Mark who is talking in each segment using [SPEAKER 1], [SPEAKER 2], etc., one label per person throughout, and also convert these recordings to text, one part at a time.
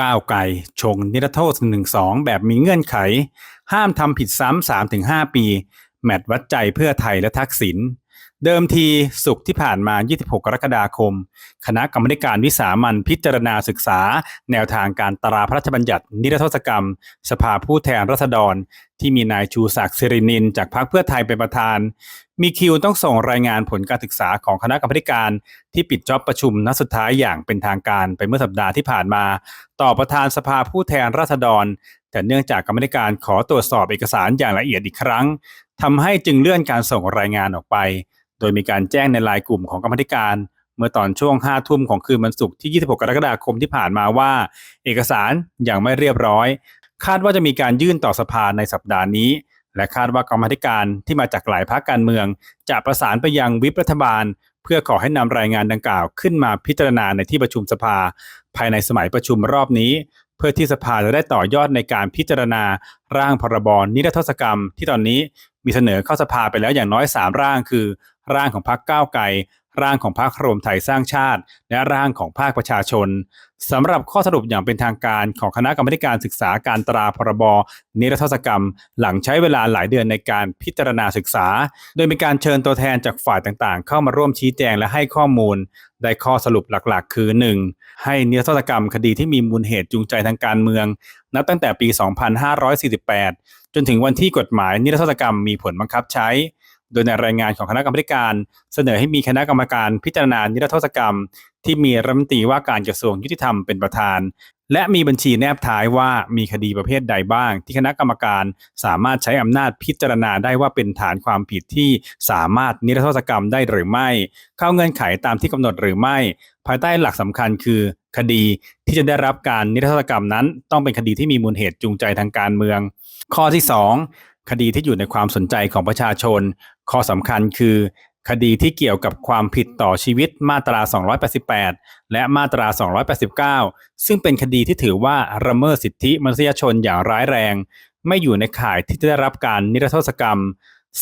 [SPEAKER 1] ก้าวไกลชงนิรโทษ1นึแบบมีเงื่อนไข ห้ามทำผิดซ้ำ3-5 ปี แมตช์วัดใจเพื่อไทยและทักษิณ เดิมทีสุขที่ผ่านมา 26 กรกฎาคม คณะกรรมการวิสามันพิจารณาศึกษา แนวทางการตราพระราชบัญญัตินิรโทษกรรม สภาผู้แทนราษฎร ที่มีนายชูศักดิ์สิรินิน จากพรรคเพื่อไทยเป็นประธาน มีคิวต้องส่งรายงานผลการศึกษาของคณะกรรมการ ที่ปิดจ็อบประชุมนัดสุดท้ายอย่างเป็นทางการไปเมื่อสัปดาห์ที่ผ่านมา ต่อประธานสภาผู้แทนราษฎร แต่เนื่องจากกรรมการขอตรวจสอบเอกสารอย่างละเอียดอีกครั้งทำให้จึงเลื่อนการส่งรายงานออกไป โดยมีการแจ้งในไลน์กลุ่มของกรรมธิการ เมื่อตอนช่วง 5 ทุ่มของคืนวันศุกร์ที่ 26 กรกฎาคมที่ผ่านมาว่า เอกสารยังไม่เรียบร้อย คาดว่าจะมีการยื่นต่อสภาในสัปดาห์นี้ และคาดว่ากรรมธิการที่มาจากหลายพรรคการเมือง จะประสานไปยังวิปรัฐบาล เพื่อขอให้นำรายงานดังกล่าวขึ้นมาพิจารณาในที่ประชุมสภา ภายในสมัยประชุมรอบนี้เพื่อที่สภาจะได้ต่อยอดในการพิจารณาร่างพรบนิรโทษกรรม ที่ตอนนี้มีเสนอเข้าสภาไปแล้วอย่างน้อย 3 ร่าง คือ ร่างของพรรคก้าวไกลร่างของพรรครวมไทยสร้างชาติ และร่างของภาคประชาชนสำหรับข้อสรุปอย่างเป็นทางการของคณะกรรมการศึกษาการตราพรบนิรโทษกรรม หลังใช้เวลาหลายเดือนในการพิจารณาศึกษา โดยมีการเชิญตัวแทนจากฝ่ายต่างๆ เข้ามาร่วมชี้แจงและให้ข้อมูล ได้ข้อสรุปหลักๆ คือ 1. ให้นิรโทษกรรมคดีที่มีมูลเหตุจูงใจทางการเมือง นับตั้งแต่ปี 2548 จนถึงวันที่กฎหมายนิรโทษกรรมมีผลบังคับใช้ โดยในรายงานของคณะกรรมการเสนอให้มีคณะกรรมการพิจารณานิรโทษกรรม ที่มีรัฐมนตรีว่าการกระทรวงยุติธรรมเป็นประธาน และมีบัญชีแนบท้ายว่ามีคดีประเภทใดบ้าง ที่คณะกรรมการสามารถใช้อำนาจพิจารณาได้ว่าเป็นฐานความผิดที่สามารถนิรโทษกรรมได้หรือไม่ เข้าเงื่อนไขตามที่กำหนดหรือไม่ ภายใต้หลักสำคัญคือ คดีที่จะได้รับการนิรโทษกรรมนั้น ต้องเป็นคดีที่มีมูลเหตุจูงใจทางการเมือง ข้อที่ 2 คดีที่อยู่ในความสนใจของประชาชน ข้อสำคัญคือ คดีที่เกี่ยวกับความผิดต่อชีวิตมาตรา 288 และมาตรา 289 ซึ่งเป็นคดีที่ถือว่าละเมิดสิทธิมนุษยชนอย่างร้ายแรง ไม่อยู่ในข่ายที่จะได้รับการนิรโทษกรรม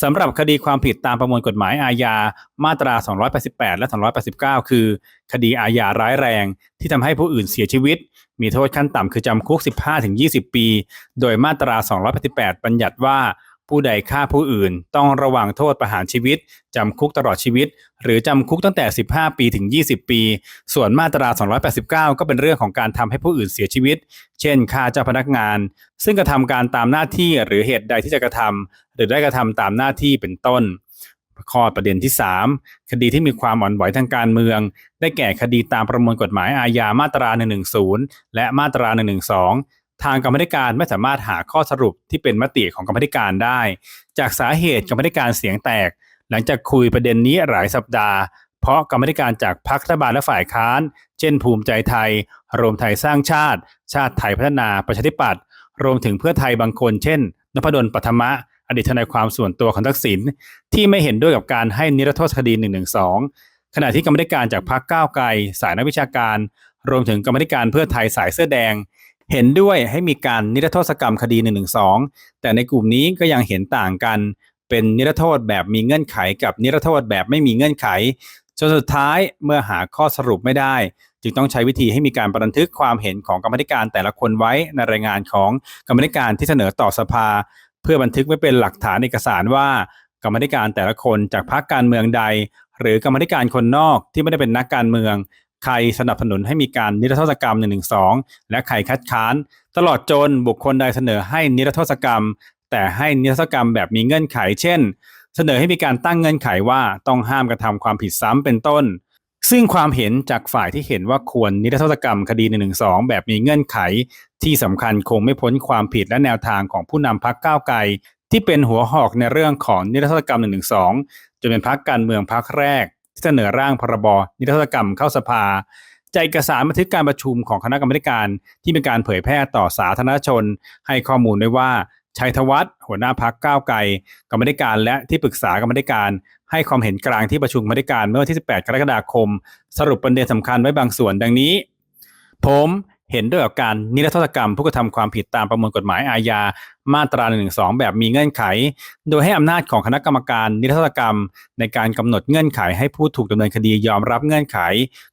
[SPEAKER 1] สำหรับคดีความผิดตามประมวลกฎหมายอาญามาตรา 288 และ 289 คือ คดีอาญาร้ายแรง ที่ทำให้ผู้อื่นเสียชีวิต มีโทษขั้นต่ำคือจำคุก 15-20 ปี โดยมาตรา 288 บัญญัติว่า ผู้ใดฆ่าผู้อื่น ต้องระวังโทษประหารชีวิต จำคุกตลอดชีวิต หรือจำคุกตั้งแต่ 15 ปีถึง 20 ปี ส่วนมาตรา 289 ก็เป็นเรื่องของการทำให้ผู้อื่นเสียชีวิต เช่นฆ่าเจ้าพนักงาน ซึ่งกระทำการตามหน้าที่หรือเหตุใดที่จะกระทำหรือได้กระทำตามหน้าที่เป็นต้นข้อประเด็นที่ 3 คดีที่มีความอ่อนไหวทางการเมือง ได้แก่คดีตามประมวลกฎหมายอาญามาตรา 110 และมาตรา 112 ทางกรรมธิการไม่สามารถหาข้อสรุปที่เป็นมติของกรรมธิการได้ จากสาเหตุกรรมธิการเสียงแตก หลังจากคุยประเด็นนี้หลายสัปดาห์ เพราะกรรมธิการจากพรรครัฐบาลและฝ่ายค้าน เช่น ภูมิใจไทย รวมไทยสร้างชาติ ชาติไทยพัฒนาประชาธิปัตย์รวมถึงเพื่อไทยบางคน เช่นนพดลปัทมะอดีตทนายความส่วนตัวของทักษิณที่ไม่เห็นด้วยกับการให้นิรโทษคดี 112 ขณะที่กรรมธิการจากพรรคก้าวไกล สายนักวิชาการ รวมถึงกรรมธิการเพื่อไทยสายเสื้อแดง เห็นด้วยให้มีการนิรโทษกรรมคดี112แต่ในกลุ่มนี้ก็ยังเห็นต่างกัน เป็นนิรโทษแบบมีเงื่อนไขกับนิรโทษแบบไม่มีเงื่อนไขจนสุดท้ายเมื่อหาข้อสรุปไม่ได้ จึงต้องใช้วิธีให้มีการบันทึกความเห็นของกรรมธิการแต่ละคนไว้ในรายงานของกรรมธิการที่เสนอต่อสภา เพื่อบันทึกไว้เป็นหลักฐานเอกสารว่า กรรมธิการแต่ละคนจากพรรคการเมืองใด หรือกรรมธิการคนนอกที่ไม่ได้เป็นนักการเมือง ใครสนับสนุนให้มีการนิรโทษกรรม 112 และใครคัดค้าน ตลอดจนบุคคลใดเสนอให้นิรโทษกรรม แต่ให้นิรโทษกรรมแบบมีเงื่อนไข เช่น เสนอให้มีการตั้งเงื่อนไขว่าต้องห้ามกระทำความผิดซ้ำเป็นต้น ซึ่งความเห็นจากฝ่ายที่เห็นว่าควรนิรโทษกรรมคดี 112 แบบมีเงื่อนไข ที่สำคัญคงไม่พ้นความผิดและแนวทางของผู้นำพรรคก้าวไกลที่เป็นหัวหอกในเรื่องของนิรโทษกรรม 112 จนเป็นพรรคการเมืองพรรคแรก เสนอร่างพรบนิรโทษกรรมเข้าสภาจเอกสารบันทึกการประชุมของคณะกรรมการที่เป็นการเผยแพร่ต่อสาธารณชน ให้ข้อมูลไว้ว่าชัยธวัฒน์หัวหน้าพักก้าวไกลกรรมการและที่ปรึกษากรรมการให้ความเห็นกลางที่ประชุมกรรมการเมื่อวันที่ 18 กรกฎาคม สรุปประเด็นสำคัญไว้บางส่วนดังนี้ ผม เห็นด้วยกับการนิรโทษกรรมผู้กระทำความผิดตามประมวลกฎหมายอาญามาตรา1นึแบบมีเงื่อนไข โดยให้อำนาจของคณะกรรมการนิรโทษกรรม ในการกำหนดเงื่อนไขให้ผู้ถูกดำเนินคดียอมรับเงื่อนไข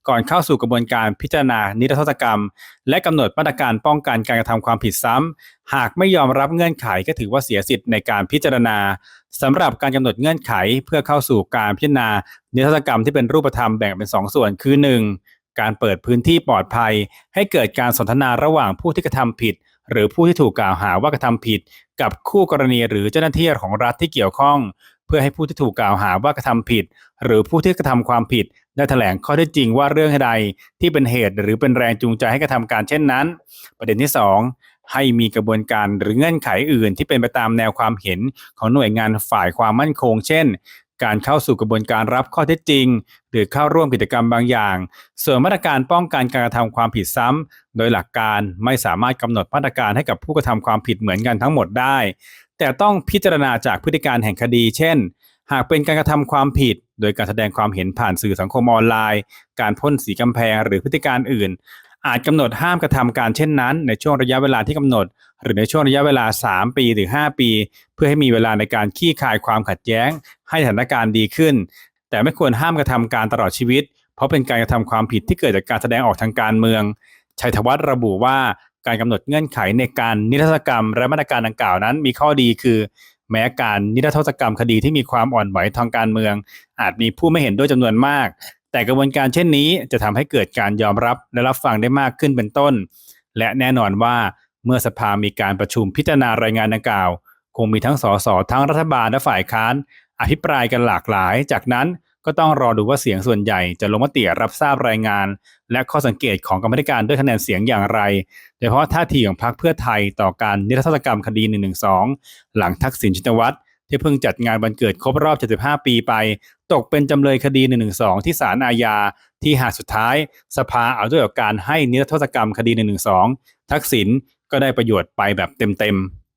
[SPEAKER 1] ก่อนเข้าสู่กระบวนการพิจารณานิรโทษกรรม และกำหนดมาตรการป้องกันการกระทำความผิดซ้ำ หากไม่ยอมรับเงื่อนไขก็ถือว่าเสียสิทธิ์ในการพิจารณาสำหรับการกำหนดเงื่อนไขเพื่อเข้าสู่การพิจารณานิรโทษกรรมที่เป็นรูปธรรมแบ่งเป็นสองส่วนคือ 1. การเปิดพื้นที่ปลอดภัย ให้เกิดการสนทนาระหว่างผู้ที่กระทำผิด หรือผู้ที่ถูกกล่าวหาว่ากระทำผิด กับคู่กรณีหรือเจ้าหน้าที่ของรัฐที่เกี่ยวข้อง เพื่อให้ผู้ที่ถูกกล่าวหาว่ากระทำผิด หรือผู้ที่กระทำความผิดได้แถลงข้อเท็จจริงว่าเรื่องใดที่เป็นเหตุหรือเป็นแรงจูงใจให้กระทำการเช่นนั้น ประเด็นที่ 2ให้มีกระบวนการหรือเงื่อนไขอื่นที่เป็นไปตามแนวความเห็นของหน่วยงานฝ่ายความมั่นคง เช่น การเข้าสู่กระบวนการรับข้อเท็จจริง หรือเข้าร่วมกิจกรรมบางอย่าง ส่วนมาตรการป้องกันการกระทำความผิดซ้ำโดยหลักการไม่สามารถกำหนดมาตรการให้กับผู้กระทำความผิดเหมือนกันทั้งหมดได้ แต่ต้องพิจารณาจากพฤติการแห่งคดี เช่น หากเป็นการกระทำความผิด โดยการแสดงความเห็นผ่านสื่อสังคมออนไลน์ การพ่นสีกำแพงหรือพฤติการอื่น อาจกำหนดห้ามกระทำการเช่นนั้น ในช่วงระยะเวลาที่กำหนด หรือในช่วงระยะเวลา 3 ปีหรือ5ปี เพื่อให้มีเวลาในการขี้คายความขัดแย้ง ให้สถานการณ์ดีขึ้น แต่ไม่ควรห้ามกระทำการตลอดชีวิต เพราะเป็นการกระทำความผิดที่เกิดจากการแสดงออกทางการเมืองชัยธวัฒน์ระบุว่าการกำหนดเงื่อนไขในการนิรโทษกรรม และมาตรการดังกล่าวนั้น มีข้อดีคือ แม้การนิรโทษกรรมคดีที่มีความอ่อนไหวทางการเมือง อาจมีผู้ไม่เห็นด้วยจำนวนมาก แต่กระบวนการเช่นนี้จะทำให้เกิดการยอมรับและรับฟังได้มากขึ้นเป็นต้น และแน่นอนว่าเมื่อสภามีการประชุมพิจารณารายงานดังกล่าว คงมีทั้งสสทั้งรัฐบาลและฝ่ายค้าน อภิปรายกันหลากหลาย จากนั้นก็ต้องรอดูว่าเสียงส่วนใหญ่จะลงมติรับทราบรายงาน และข้อสังเกตของกรรมธิการด้วยคะแนนเสียงอย่างไร โดยเฉพาะท่าทีของพรรคเพื่อไทยต่อการนิรโทษกรรมคดี 112 หลังทักษิณชินวัตร ที่เพิ่งจัดงานวันเกิดครบรอบ 75 ปีไป ตกเป็นจำเลยคดี 112 ที่ศาลอาญา ที่หาสุดท้าย สภาเอาด้วยกับการให้นิรโทษกรรมคดี 112 ทักษิณก็ได้ประโยชน์ไปแบบเต็มๆ